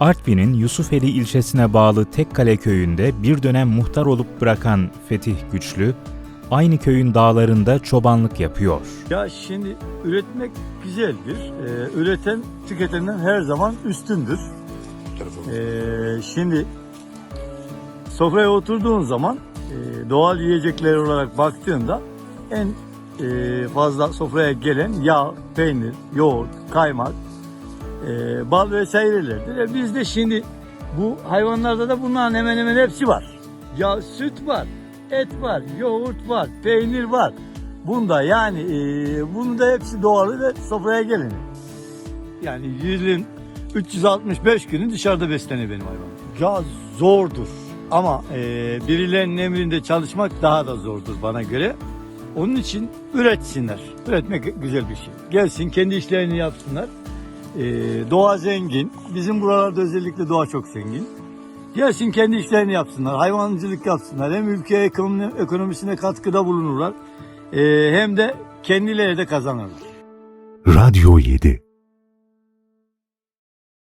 Artvin'in Yusufeli ilçesine bağlı Tekkale köyünde bir dönem muhtar olup bırakan Fetih Güçlü, aynı köyün dağlarında çobanlık yapıyor. Ya şimdi üretmek güzeldir. Ee, üreten tüketenden her zaman üstündür. Ee, şimdi sofraya oturduğun zaman e, doğal yiyecekler olarak baktığında en e, fazla sofraya gelen yağ, peynir, yoğurt, kaymak, e, bal vesairelerdir. E, bizde şimdi bu hayvanlarda da bunların hemen hemen hepsi var. Ya süt var, et var, yoğurt var, peynir var. Bunda yani e, bunda hepsi doğalı ve sofraya geleni. Yani yılın 365 günü dışarıda besleniyor benim hayvanım. Ya zordur ama e, birilerinin emrinde çalışmak daha da zordur bana göre. Onun için üretsinler. Üretmek güzel bir şey. Gelsin kendi işlerini yapsınlar. E, doğa zengin. Bizim buralarda özellikle doğa çok zengin. Gelsin kendi işlerini yapsınlar. Hayvancılık yapsınlar. Hem ülke ekonomi, ekonomisine katkıda bulunurlar. e, hem de kendileri de kazanırlar. Radyo 7